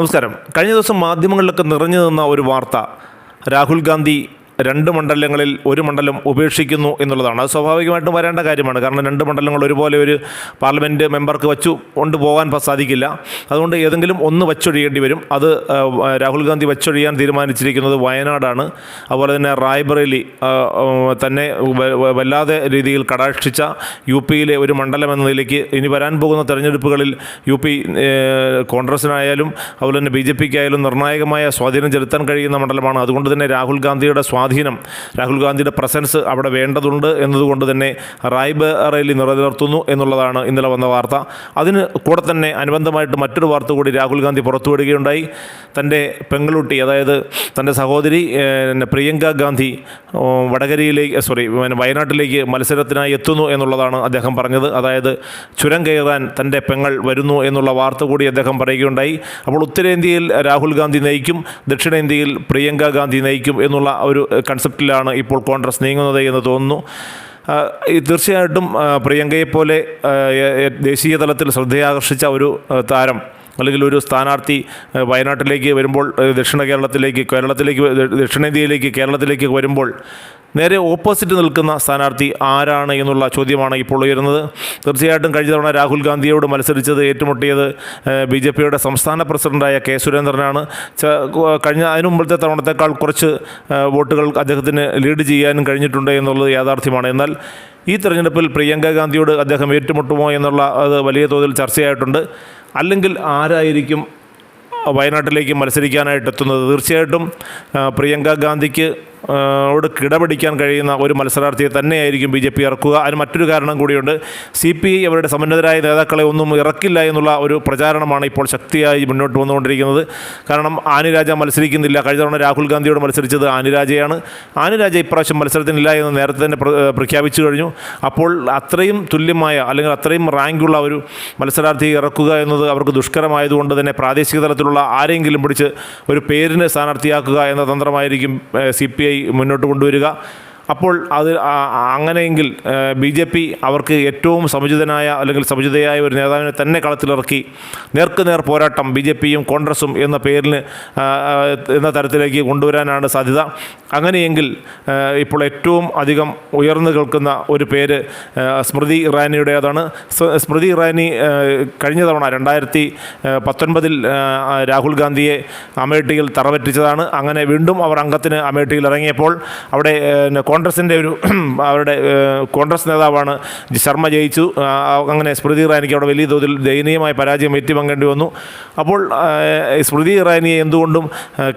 നമസ്കാരം. കഴിഞ്ഞ ദിവസം മാധ്യമങ്ങളിലൊക്കെ നിറഞ്ഞു നിന്ന ഒരു വാർത്ത രാഹുൽ ഗാന്ധി രണ്ട് മണ്ഡലങ്ങളിൽ ഒരു മണ്ഡലം ഉപേക്ഷിക്കുന്നു എന്നുള്ളതാണ്. അത് സ്വാഭാവികമായിട്ടും വരേണ്ട കാര്യമാണ്. കാരണം രണ്ട് മണ്ഡലങ്ങൾ ഒരുപോലെ ഒരു പാർലമെന്റ് മെമ്പർക്ക് വച്ചു കൊണ്ടുപോകാൻ സാധിക്കില്ല. അതുകൊണ്ട് ഏതെങ്കിലും ഒന്ന് വച്ചൊഴിയേണ്ടി വരും. അത് രാഹുൽ ഗാന്ധി വച്ചൊഴിയാൻ തീരുമാനിച്ചിരിക്കുന്നത് വയനാടാണ്. അതുപോലെ തന്നെ റായ്ബറേലി തന്നെ വല്ലാതെ രീതിയിൽ കടാക്ഷിച്ച യു പിയിലെ ഒരു മണ്ഡലം എന്ന നിലയ്ക്ക് ഇനി വരാൻ പോകുന്ന തെരഞ്ഞെടുപ്പുകളിൽ യു പി കോൺഗ്രസിനായാലും അതുപോലെ തന്നെ ബി ജെ പിക്കായാലും നിർണായകമായ സ്വാധീനം ചെലുത്താൻ കഴിയുന്ന മണ്ഡലമാണ്. അതുകൊണ്ട് തന്നെ രാഹുൽ ഗാന്ധിയുടെ സ്വാധീനം രാഹുൽ ഗാന്ധിയുടെ പ്രസൻസ് അവിടെ വേണ്ടതുണ്ട് എന്നതുകൊണ്ട് തന്നെ റായ്ബറേലി നിലനിർത്തുന്നു എന്നുള്ളതാണ് ഇന്നലെ വന്ന വാർത്ത. അതിന് കൂടെ തന്നെ അനുബന്ധമായിട്ട് മറ്റൊരു വാർത്ത കൂടി രാഹുൽ ഗാന്ധി പുറത്തുവിടുകയുണ്ടായി തന്റെ പെങ്ങളുട്ടി അതായത് തന്റെ സഹോദരി പ്രിയങ്ക ഗാന്ധി വടകരയിലേക്ക് സോറി വയനാട്ടിലേക്ക് മത്സരത്തിനായി എത്തുന്നു എന്നുള്ളതാണ് അദ്ദേഹം പറഞ്ഞത്. അതായത് ചുരം കയറാൻ തന്റെ പെങ്ങൾ വരുന്നു എന്നുള്ള വാർത്ത കൂടി അദ്ദേഹം പറയുകയുണ്ടായി. അപ്പോൾ ഉത്തരേന്ത്യയിൽ രാഹുൽ ഗാന്ധി നയിക്കും ദക്ഷിണേന്ത്യയിൽ പ്രിയങ്ക ഗാന്ധി നയിക്കും എന്നുള്ള ഒരു കൺസെപ്റ്റിലാണ് ഇപ്പോൾ കോൺഗ്രസ് നീങ്ങുന്നത് എന്ന് തോന്നുന്നു. തീർച്ചയായിട്ടും പ്രിയങ്കയെപ്പോലെ ദേശീയ തലത്തിൽ ശ്രദ്ധയാകർഷിച്ച ഒരു താരം അല്ലെങ്കിൽ ഒരു സ്ഥാനാർത്ഥി വയനാട്ടിലേക്ക് വരുമ്പോൾ ദക്ഷിണ കേരളത്തിലേക്ക് കേരളത്തിലേക്ക് ദക്ഷിണേന്ത്യയിലേക്ക് കേരളത്തിലേക്ക് വരുമ്പോൾ നേരെ ഓപ്പോസിറ്റ് നിൽക്കുന്ന സ്ഥാനാർത്ഥി ആരാണ് എന്നുള്ള ചോദ്യമാണ് ഇപ്പോൾ ഉയരുന്നത്. തീർച്ചയായിട്ടും കഴിഞ്ഞ തവണ രാഹുൽ ഗാന്ധിയോട് മത്സരിച്ചത് ഏറ്റുമുട്ടിയത് ബി ജെ പിയുടെ സംസ്ഥാന പ്രസിഡന്റായ കെ സുരേന്ദ്രനാണ്. കഴിഞ്ഞ അതിനു മുമ്പത്തെ തവണത്തേക്കാൾ കുറച്ച് വോട്ടുകൾ അദ്ദേഹത്തിന് ലീഡ് ചെയ്യാനും കഴിഞ്ഞിട്ടുണ്ട് എന്നുള്ളത് യാഥാർത്ഥ്യമാണ്. എന്നാൽ ഈ തെരഞ്ഞെടുപ്പിൽ പ്രിയങ്ക ഗാന്ധിയോട് അദ്ദേഹം ഏറ്റുമുട്ടുമോ എന്നുള്ള അത് വലിയ തോതിൽ ചർച്ചയായിട്ടുണ്ട്. അല്ലെങ്കിൽ ആരായിരിക്കും വയനാട്ടിലേക്ക് മത്സരിക്കാനായിട്ട് എത്തുന്നത്? തീർച്ചയായിട്ടും പ്രിയങ്ക ഗാന്ധിക്ക് ഓട് കിടപിടിക്കാൻ കഴിയുന്ന ഒരു മത്സരാർത്ഥിയെ തന്നെയായിരിക്കും ബി ജെ പി ഇറക്കുക. അതിന് മറ്റൊരു കാരണം കൂടിയുണ്ട്. സി പി ഐ അവരുടെ സമന്നതരായ നേതാക്കളെ ഒന്നും ഇറക്കില്ല എന്നുള്ള ഒരു പ്രചാരണമാണ് ഇപ്പോൾ ശക്തിയായി മുന്നോട്ട് വന്നുകൊണ്ടിരിക്കുന്നത്. കാരണം ആനിരാജ മത്സരിക്കുന്നില്ല. കഴിഞ്ഞ തവണ രാഹുൽ ഗാന്ധിയോട് മത്സരിച്ചത് ആനിരാജയാണ്. ആനിരാജ ഇപ്രാവശ്യം മത്സരത്തിനില്ല എന്ന് നേരത്തെ തന്നെ പ്രഖ്യാപിച്ചു കഴിഞ്ഞു. അപ്പോൾ അത്രയും തുല്യമായ അല്ലെങ്കിൽ അത്രയും റാങ്കുള്ള ഒരു മത്സരാർത്ഥിയെ ഇറക്കുക എന്നത് അവർക്ക് ദുഷ്കരമായതുകൊണ്ട് തന്നെ പ്രാദേശിക തലത്തിലുള്ള ആരെങ്കിലും പിടിച്ച് ഒരു പേരിന് സ്ഥാനാർത്ഥിയാക്കുക എന്ന തന്ത്രമായിരിക്കും സി പി ഐ മുന്നോട്ട് കൊണ്ടുവരിക. അപ്പോൾ അത് അങ്ങനെയെങ്കിൽ ബി ജെ പി അവർക്ക് ഏറ്റവും സമുചിതനായ അല്ലെങ്കിൽ സമുചിതയായ ഒരു നേതാവിനെ തന്നെ കളത്തിലിറക്കി നേർക്ക് നേർ പോരാട്ടം ബി ജെ പിയും കോൺഗ്രസും എന്ന പേരിന് എന്ന തരത്തിലേക്ക് കൊണ്ടുവരാനാണ് സാധ്യത. അങ്ങനെയെങ്കിൽ ഇപ്പോൾ ഏറ്റവും അധികം ഉയർന്നു കേൾക്കുന്ന ഒരു പേര് സ്മൃതി ഇറാനിയുടേതാണ് സ്മൃതി ഇറാനി കഴിഞ്ഞ തവണ രണ്ടായിരത്തി പത്തൊൻപതിൽ രാഹുൽ ഗാന്ധിയെ അമേഠിയിൽ തറപറ്റിച്ചതാണ് അങ്ങനെ വീണ്ടും അവർ അംഗത്തിന് അമേഠിയിൽ ഇറങ്ങിയപ്പോൾ അവിടെ കോൺഗ്രസിന്റെ ഒരു അവരുടെ കോൺഗ്രസ് നേതാവാണ് ശർമ്മ ജയിച്ചു. അങ്ങനെ സ്മൃതി ഇറാനിക്ക് അവിടെ വലിയ തോതിൽ ദയനീയമായ പരാജയം ഏറ്റുവാങ്ങേണ്ടി വന്നു. അപ്പോൾ സ്മൃതി ഇറാനിയെ എന്തുകൊണ്ടും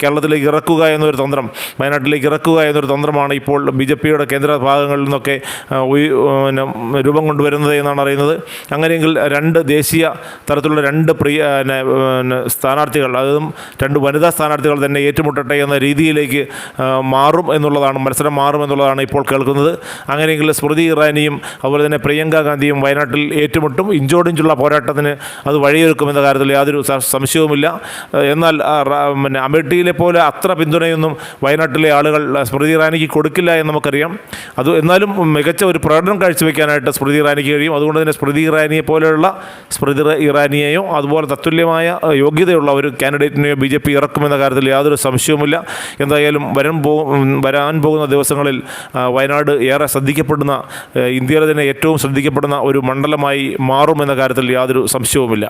കേരളത്തിലേക്ക് ഇറക്കുക എന്നൊരു തന്ത്രം വയനാട്ടിലേക്ക് ഇറക്കുക എന്നൊരു തന്ത്രമാണ് ഇപ്പോൾ ബി ജെ പിയുടെ കേന്ദ്ര ഭാഗങ്ങളിൽ നിന്നൊക്കെ പിന്നെ രൂപം കൊണ്ടുവരുന്നത് എന്നാണ് അറിയുന്നത്. അങ്ങനെയെങ്കിൽ രണ്ട് ദേശീയ തരത്തിലുള്ള രണ്ട് പ്രിയ പിന്നെ സ്ഥാനാർത്ഥികൾ അതും രണ്ട് വനിതാ സ്ഥാനാർത്ഥികൾ തന്നെ ഏറ്റുമുട്ടട്ടെ എന്ന രീതിയിലേക്ക് മാറും എന്നുള്ളതാണ് മത്സരം മാറും എന്നുള്ളതാണ് ഇപ്പോൾ കേൾക്കുന്നത്. അങ്ങനെയെങ്കിൽ സ്മൃതി ഇറാനിയും അതുപോലെ തന്നെ പ്രിയങ്ക ഗാന്ധിയും വയനാട്ടിൽ ഏറ്റുമുട്ടും. ഇഞ്ചോടിഞ്ചുള്ള പോരാട്ടത്തിന് അത് വഴിയൊരുക്കുമെന്ന കാര്യത്തിൽ യാതൊരു സംശയവുമില്ല. എന്നാൽ പിന്നെ അമേഠിയിലെ പോലെ അത്ര പിന്തുണയൊന്നും വയനാട്ടിലെ ആളുകൾ സ്മൃതി ഇറാനിക്ക് കൊടുക്കില്ല എന്ന് നമുക്കറിയാം. അത് എന്നാലും മികച്ച ഒരു പ്രകടനം കാഴ്ചവെക്കാനായിട്ട് സ്മൃതി ഇറാനിക്ക് കഴിയും. അതുകൊണ്ട് തന്നെ സ്മൃതി ഇറാനിയെ പോലെയുള്ള സ്മൃതി ഇറ- ഇറാനിയെയോ അതുപോലെ തത്തുല്യമായ യോഗ്യതയുള്ള ഒരു കാൻഡിഡേറ്റിനെയോ ബി ജെ പി ഇറക്കുമെന്ന കാര്യത്തിൽ യാതൊരു സംശയവുമില്ല. എന്തായാലും വരും പോ വരാൻ പോകുന്ന ദിവസങ്ങളിൽ വയനാട് ഏറെ ശ്രദ്ധിക്കപ്പെടുന്ന ഇന്ത്യയിലെ തന്നെ ഏറ്റവും ശ്രദ്ധിക്കപ്പെടുന്ന ഒരു മണ്ഡലമായി മാറുമെന്ന കാര്യത്തിൽ യാതൊരു സംശയവുമില്ല.